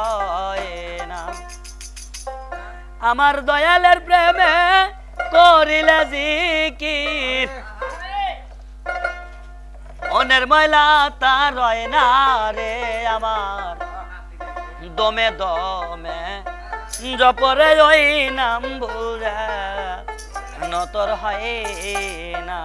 হয় না। আমার দয়ালের প্রেমে করিলে জিকির। অনের ময়লা তার রয় না রে আমার। দমে দমে জপরে ওই নাম ভুলে নতর হয় না।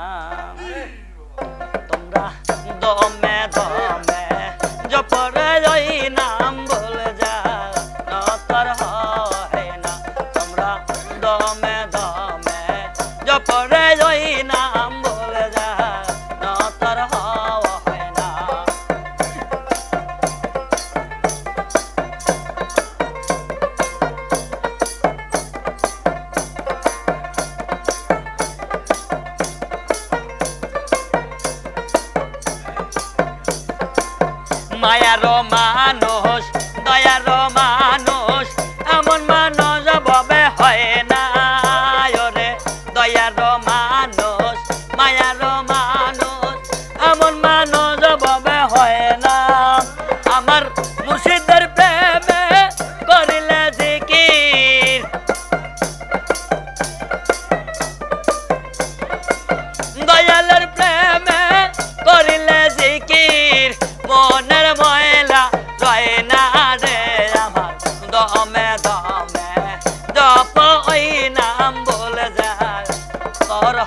মায়ার মানুষ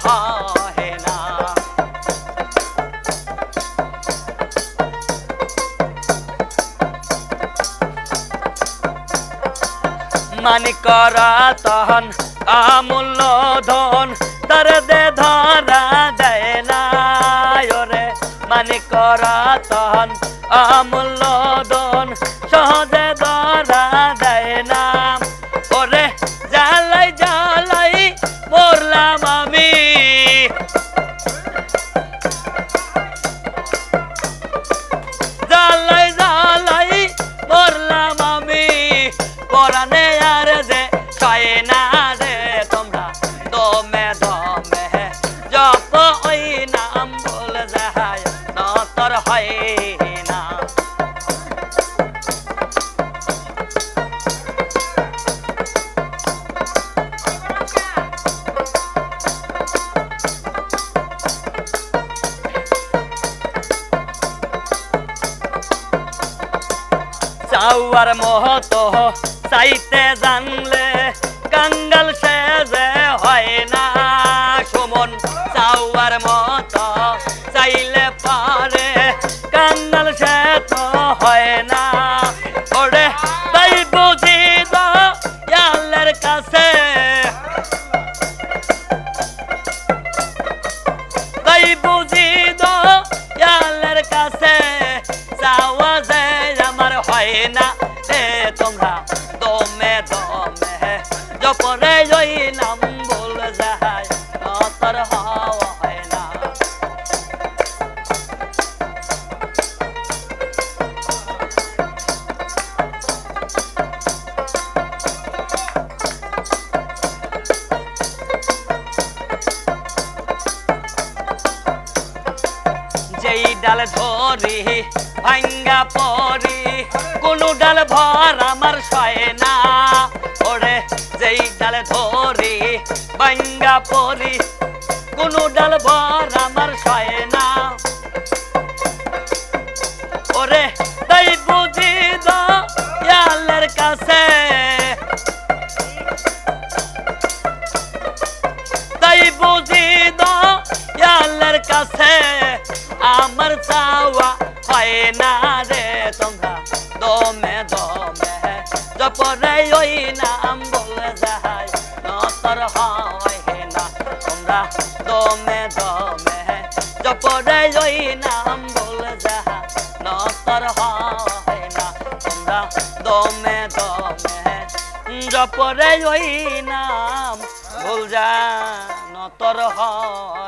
হয় করা তহন আমূল্য ধন তার দে ধরা দেয় না রে মানি করা তহন আমূল্য ধন চাওয়ার মহত চাইতে জানলে কাঙ্গাল সে যে হয় না। সুমন চাওয়ার মত চাইলে পারে, কাঙ্গাল সে তো হয় না। ওরে, তাই বুঝি দালের কাছে। তাই বুঝি দয়ালের কাছে। চাওয়া ডাল ধরি ভাঙ্গা পরি, কোন ডাল ভর আমার সয় না। ওরে যেই ডাল ধরি ভাঙ্গা পরি, কোন ডাল ভর আমার সয় না। ওরে তাই বুঝি দয়ালের কাছে। তাই বুঝি দয়ালের কাছে। আমার চাওয়া হয় না রে তোমরা, দমে দমে। জপরে ওই নাম বলে যায় নতর হয় না তোমরা, দমে দমে। জপরে ওই নাম বলে যায় নতর হয় না তোমরা, দমে দমে। জপরে ওই নাম ভুল যা নতর হয়